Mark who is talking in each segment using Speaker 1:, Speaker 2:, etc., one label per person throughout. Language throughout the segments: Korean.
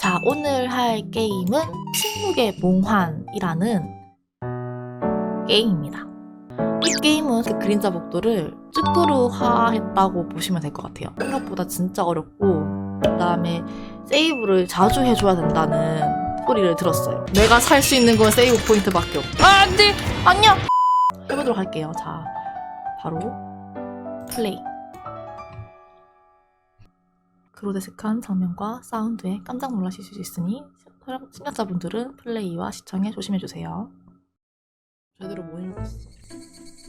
Speaker 1: 자, 오늘 할 게임은 침묵의 몽환이라는 게임입니다. 이 게임은 그 그림자 복도를 쭈꾸루화했다고 보시면 될 것 같아요. 생각보다 진짜 어렵고, 그 다음에 세이브를 자주 해줘야 된다는 소리를 들었어요. 내가 살 수 있는 건 세이브 포인트밖에 없다. 아, 안 돼! 아니야! 해보도록 할게요. 자, 바로 플레이. 그로데스크한 장면과 사운드에 깜짝 놀라실 수 있으니 시청자분들은 플레이와 시청에 조심해주세요. 제대로 못 읽었어.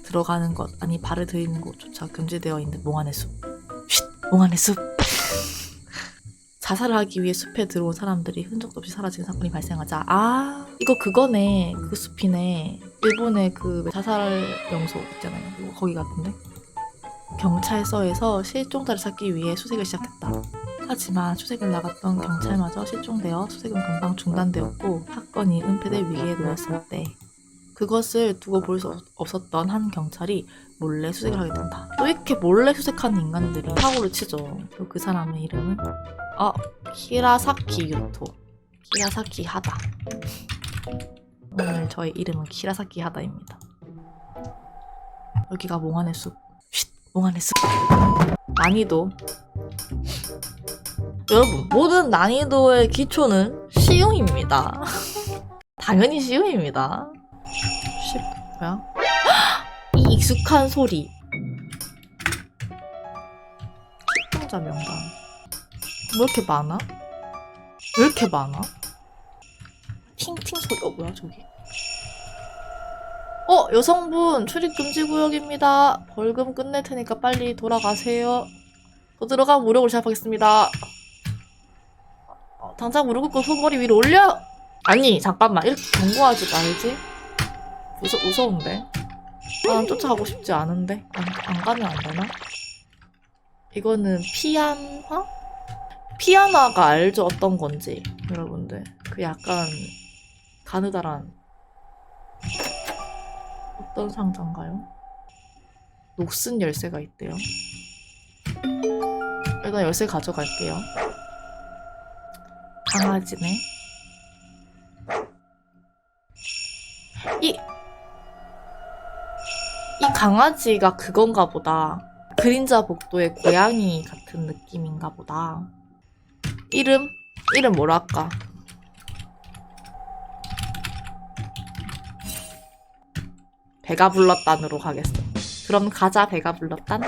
Speaker 1: 들어가는 것, 아니 발을 들이는 곳조차 금지되어 있는 몽환의 숲. 쉿! 몽환의 숲! 자살을 하기 위해 숲에 들어온 사람들이 흔적도 없이 사라진 사건이 발생하자 아 이거 그거네 그 숲이네 일본의 그 자살 명소 있잖아요 거기 같은데 경찰서에서 실종자를 찾기 위해 수색을 시작했다 하지만 수색을 나갔던 경찰마저 실종되어 수색은 금방 중단되었고 사건이 은폐될 위기에 놓였을 때 그것을 두고 볼 수 없었던 한 경찰이 몰래 수색을 하게 된다. 또 이렇게 몰래 수색하는 인간들은 사고를 치죠. 그 사람의 이름은 어 키라사키 유토. 키라사키 하다. 오늘 저의 이름은 키라사키 하다입니다. 여기가 몽환의 숲. 쉿, 몽환의 숲. 난이도. 여러분, 모든 난이도의 기초는 쉬움입니다. 당연히 쉬움입니다. 쉽, 뭐야? 이 익숙한 소리. 시청자 명단. 왜 이렇게 많아? 왜 이렇게 많아? 팅팅 소리, 어, 뭐야, 저기. 어, 여성분, 출입 금지 구역입니다. 벌금 끝낼 테니까 빨리 돌아가세요. 더 들어가면 무력으로 제압하겠습니다. 어, 당장 무릎 꿇고 손머리 위로 올려! 아니, 잠깐만. 이렇게 경고하지 말지. 무서, 무서운데? 난 쫓아가고 싶지 않은데? 안, 안 가면 안 되나? 이거는 피안화? 피아나가 알죠? 어떤 건지. 여러분들. 그 약간 가느다란 어떤 상자인가요? 녹슨 열쇠가 있대요. 일단 열쇠 가져갈게요. 강아지네. 이, 이 강아지가 그건가 보다. 그림자 복도의 고양이 같은 느낌인가 보다. 이름? 이름 뭐랄까? 배가 불렀단으로 가겠어. 그럼 가자, 배가 불렀단.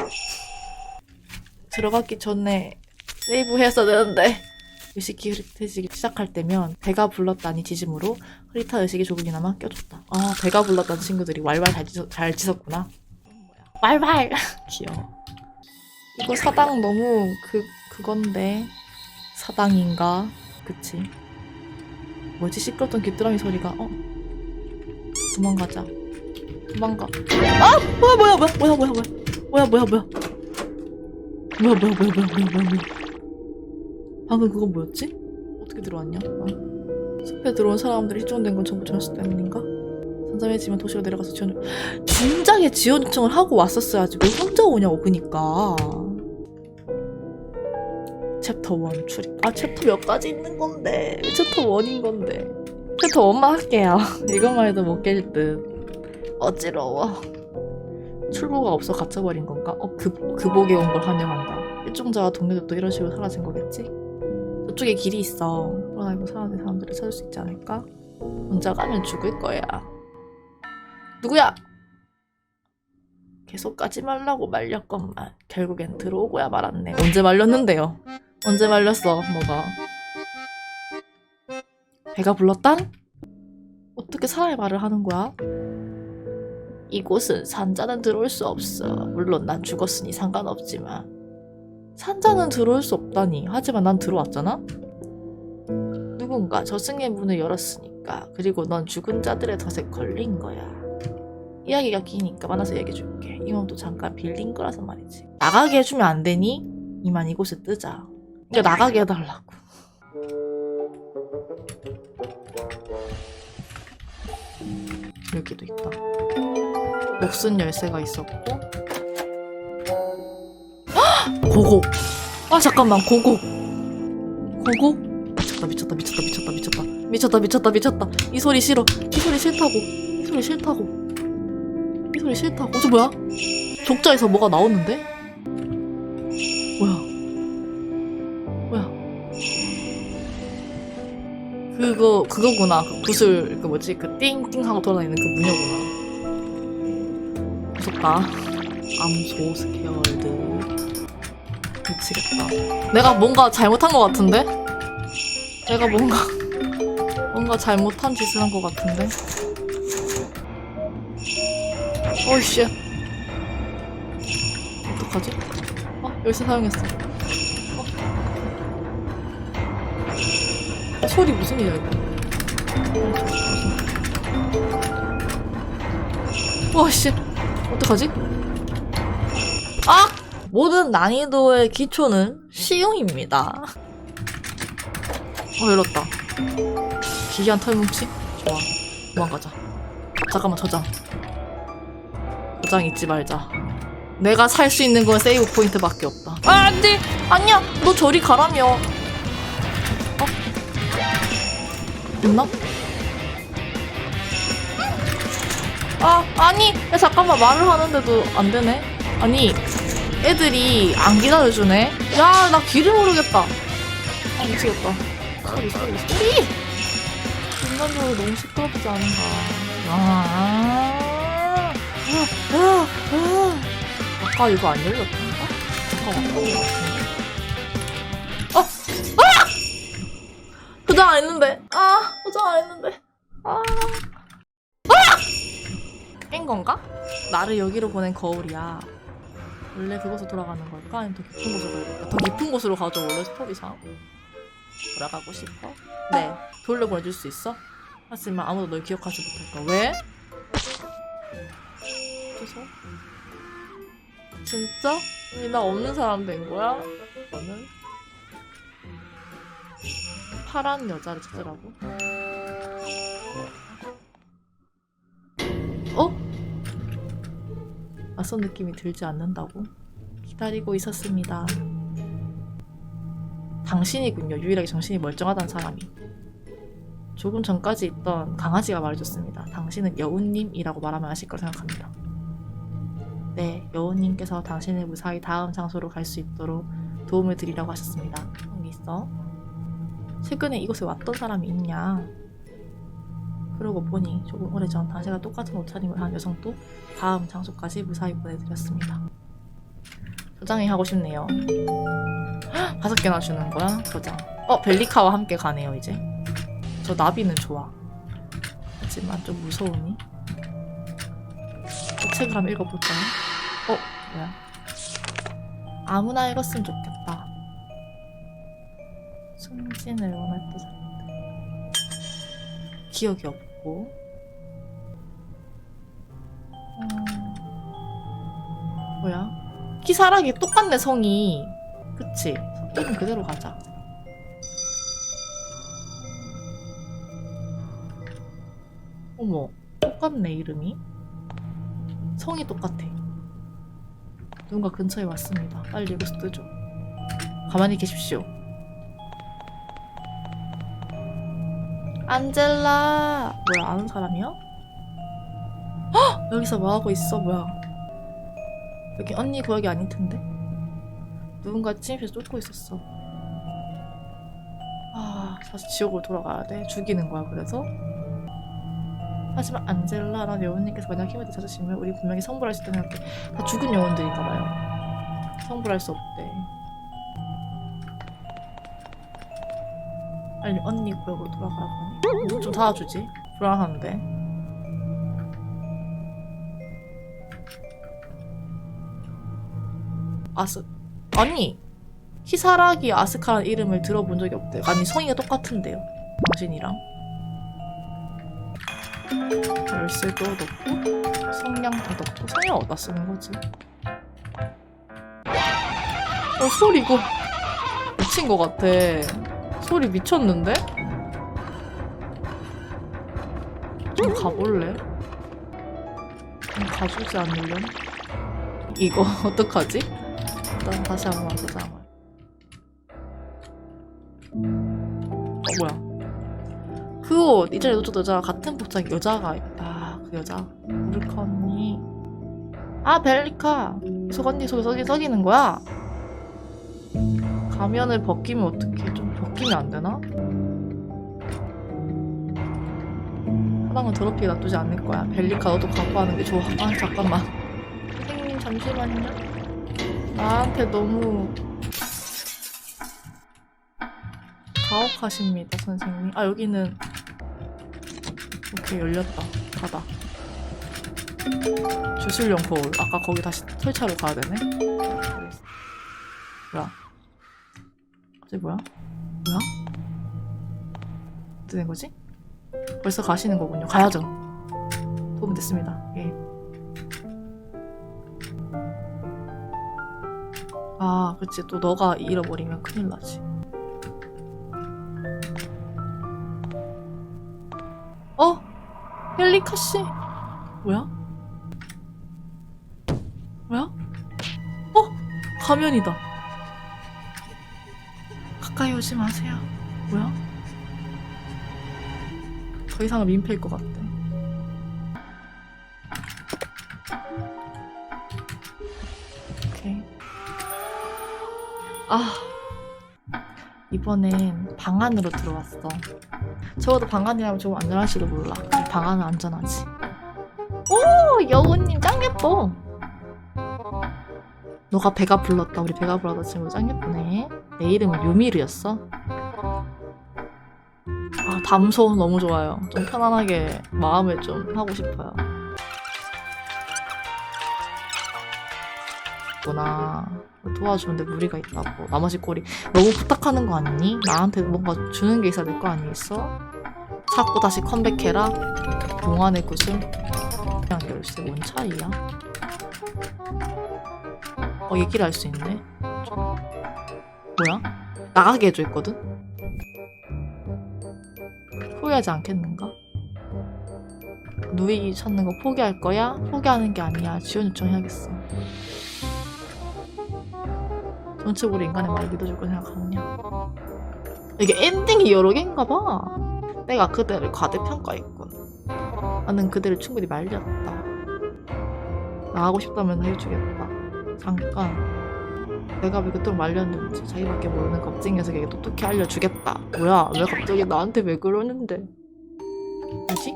Speaker 1: 들어가기 전에 세이브 했어야 되는데. 의식이 흐릿해지기 시작할 때면 배가 불렀다니 지짐으로 흐릿한 의식이 조금이나마 껴줬다. 아, 배가 불렀다는 친구들이 왈왈 잘, 짖, 잘 짖었구나. 왈왈! 귀여워. 이거 사당 너무 그, 그건데. 사당인가? 그치. 뭐지? 시끄럽던 귀뚜라미 소리가, 어? 도망가자. 도망가. 아! 뭐야, 뭐야, 뭐야, 뭐야, 뭐야, 뭐야. 뭐야, 뭐야, 뭐야. 뭐야, 뭐야, 뭐야, 뭐야, 뭐야, 뭐야, 뭐야. 방금 그건 뭐였지? 어떻게 들어왔냐? 어. 숲에 들어온 사람들이 실종된 건 전부 저녁 때문인가? 잠잠해지면 도시로 내려가서 지원 진작에 지원 요청을 하고 왔었어야지 왜 혼자 오냐고 그니까 챕터 1 출입 아 챕터 몇 가지 있는 건데 왜 챕터 1인 건데 챕터 1만 할게요 이것만 해도 못 깰 듯 어지러워 출구가 없어 갇혀버린 건가? 어 급, 급옥에 온 걸 환영한다 일종자와 동료들도 이런 식으로 사라진 거겠지? 저쪽에 길이 있어 돌아다니고 사라진 사람들을 찾을 수 있지 않을까? 혼자 가면 죽을 거야 누구야? 계속 가지 말라고 말렸건만 결국엔 들어오고야 말았네 언제 말렸는데요? 언제 말렸어 뭐가 배가 불렀단? 어떻게 사람의 말을 하는 거야? 이곳은 산자는 들어올 수 없어 물론 난 죽었으니 상관없지만 산자는 들어올 수 없다니 하지만 난 들어왔잖아? 누군가 저승의 문을 열었으니까 그리고 넌 죽은 자들의 덫에 걸린 거야 이야기가 기니까 만나서 얘기해 줄게. 이건 잠깐 빌린 거라서 말이지. 나가게 해주면 안 되니? 이만 이곳에 뜨자. 그러니까 나가게 해달라고. 여기도 있다. 녹슨 열쇠가 있었고. 헉! 고고. 아 잠깐만 고고. 고고? 미쳤다 미쳤다 미쳤다 미쳤다 미쳤다. 미쳤다 미쳤다 미쳤다. 이 소리 싫어. 이 소리 싫다고. 이 소리 싫다고. 이 소리 싫다고. 저 뭐야? 족자에서 뭐가 나오는데? 뭐야? 뭐야? 그거 그거구나. 그 구슬 그 뭐지? 그 띵띵 하고 돌아다니는 그 무녀구나. 무섭다. 암소 스퀘어월드 미치겠다 내가 뭔가 잘못한 것 같은데 내가 뭔가 뭔가 잘못한 짓을 한 것 같은데 어이씨 어떡하지? 어 열쇠 사용했어 어. 어, 소리 무슨 일이야 이거 와씨 어떡하지? 아! 모든 난이도의 기초는 쉬움입니다. 어, 열었다. 기이한 털뭉치? 좋아. 도망가자. 잠깐만, 저장. 저장 잊지 말자. 내가 살 수 있는 건 세이브 포인트밖에 없다. 아, 안 돼! 아니야! 너 저리 가라며. 어? 있나? 아, 아니! 야, 잠깐만, 말을 하는데도 안 되네? 아니, 애들이 안 기다려주네? 야, 나 길을 모르겠다. 아, 미치겠다. 소리, 소리, 소리! 인간적으로 너무 시끄럽지 않은가. 아, 아, 아, 아. 아까 이거 안 열렸던가? 잠깐만, 어, 어, 아! 도장 안 했는데. 아, 도장 안 했는데. 아. 깬 건가? 나를 여기로 보낸 거울이야. 원래 그곳으로 돌아가는 걸까? 아니면 더 깊은 곳으로 가야겠다. 더 깊은 곳으로 가죠, 원래 스토리상. 돌아가고 싶어? 네. 돌려보내줄 수 있어? 하지만 아무도 널 기억하지 못할 까. 왜? 그래서? 진짜? 왜나 없는 사람 된 거야? 너는? 파란 여자를 찾으라고? 어? 낯선 느낌이 들지 않는다고? 기다리고 있었습니다. 당신이군요. 유일하게 정신이 멀쩡하다는 사람이. 조금 전까지 있던 강아지가 말해줬습니다. 당신은 여우님이라고 말하면 아실 거라 생각합니다. 네, 여우님께서 당신을 무사히 다음 장소로 갈 수 있도록 도움을 드리라고 하셨습니다. 여기 있어. 최근에 이곳에 왔던 사람이 있냐? 그러고 보니 조금 오래전 당신과 똑같은 옷차림을 한 여성도 다음 장소까지 무사히 보내드렸습니다. 저장이 하고 싶네요. 헉, 다섯 개나 주는 거야? 저장. 어, 벨리카와 함께 가네요, 이제. 저 나비는 좋아. 하지만 좀 무서우니? 이 책을 한번 읽어볼까요? 어, 뭐야? 아무나 읽었으면 좋겠다. 승진을 원할 때. 기억이 없고. 음, 뭐야? 키사락이 똑같네 성이. 그치? 이름 그대로 가자. 어머, 똑같네 이름이. 성이 똑같아. 누군가 근처에 왔습니다. 빨리 이거 뜨죠. 가만히 계십시오. 안젤라. 뭐야 아는 사람이야? 헉! 여기서 뭐 하고 있어? 뭐야? 여기 언니 구역이 아닐 텐데. 누군가 침입해서 쫓고 있었어. 아, 다시 지옥으로 돌아가야 돼. 죽이는 거야, 그래서. 하지만 안젤라랑 여우님께서 만약 힘을 되찾으시면 우리 분명히 성불할 수 있다는 생각해. 다 죽은 영혼들인가봐요. 성불할 수 없대. 빨리 언니 구역으로 돌아가라고 좀 도와주지? 불안한데. 아스 아니 히사라기 아스카라는 이름을 들어본 적이 없대요. 아니 성이가 똑같은데요. 당신이랑 열쇠도 넣고 성냥도 넣고 성냥 어디다 쓰는 거지? 어 소리 이거 미친 것 같아. 소리 미쳤는데? 좀 가볼래? 좀 가주지 않으려나? 이거 어떡하지? 일단 다시 한번 보자. 뭐야? 그 옷 이전에 놓쳤던 여자가 같은 복장 여자가 아그 여자 루카 언니 아 벨리카 속 언니 속에 썩이 썩이는 거야? 가면을 벗기면 어떻게 좀 벗기면 안 되나? 사랑은 더럽히게 놔두지 않을 거야. 벨리카 너도 각오하는 게 좋아. 아 잠깐만. 선생님 잠시만요. 나한테 너무 가혹하십니다, 선생님. 아 여기는 오케이 열렸다. 가다. 주술용 거울. 아까 거기 다시 설치하러 가야 되네. 뭐야? 이제 뭐야? 뭐야? 어떻게 된 거지? 벌써 가시는 거군요. 가야죠. 도움 됐습니다. 예. 아, 그치. 또 너가 잃어버리면 큰일 나지. 어? 헬리카 씨. 뭐야? 뭐야? 어? 가면이다. 가까이 오지 마세요. 뭐야? 더 이상은 민폐일 것 같아. 오케이. 아. 이번엔 방 안으로 들어왔어. 적어도 방 안이라면 좀 안전할지도 몰라. 근데 방 안은 안전하지. 오! 여우님 짱 예뻐! 너가 배가 불렀다. 우리 배가 불렀다 친구 짱 예쁘네. 내 이름은 유미르였어. 아, 담소 너무 좋아요. 좀 편안하게 마음을 좀 하고 싶어요. 구나 도와주는데 무리가 있다고 나머지 꼴이 너무 부탁하는 거 아니니? 나한테 뭔가 주는 게 있어야 될 거 아니겠어? 자꾸 다시 컴백해라 용안의 구슬 그냥 열쇠 뭔 차이야? 어 얘기를 할 수 있네 뭐야? 나가게 해줘 있거든? 후회하지 않겠는가? 누이 찾는 거 포기할 거야? 포기하는 게 아니야. 지원 요청해야겠어. 전체적으로 인간의 말을 믿어줄 거 생각하느냐? 이게 엔딩이 여러 개인가 봐. 내가 그대를 과대평가했군. 나는 그대를 충분히 말렸다. 나하고 싶다면 해주겠다. 잠깐. 내가 왜 그토록 말렸는지 자기밖에 모르는 겁쟁이 녀석에게 똑똑히 알려주겠다. 뭐야? 왜 갑자기 나한테 왜 그러는데? 뭐지?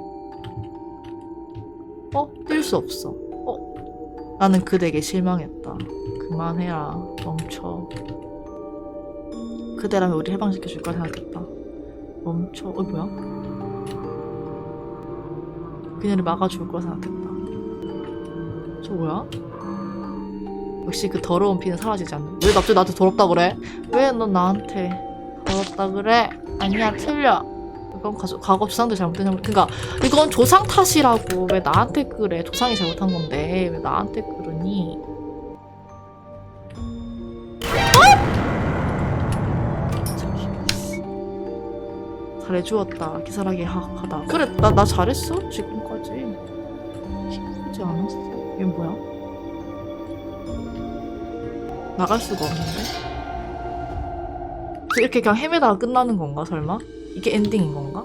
Speaker 1: 어? 뛸 수 없어. 어? 나는 그대에게 실망했다. 그만해라. 멈춰. 그대라면 우리 해방시켜 줄 걸 생각했다. 멈춰. 어, 뭐야? 그녀를 막아줄 걸 생각했다. 저 뭐야? 역시 그 더러운 피는 사라지지 않는. 왜 갑자기 나한테 더럽다 그래? 왜 넌 나한테 더럽다 그래? 아니야, 틀려. 이건 가, 과거 조상들 잘못된 잘 그러니까 이건 조상 탓이라고 왜 나한테 그래? 조상이 잘못한 건데 왜 나한테 그러니? 잘해주었다 기사하게 하다 그래 나, 나 잘했어 지금까지 힘들지 않았어 얘 뭐야 나갈 수가 없는데? 이렇게 그냥 헤매다가 끝나는 건가 설마? 이게 엔딩인 건가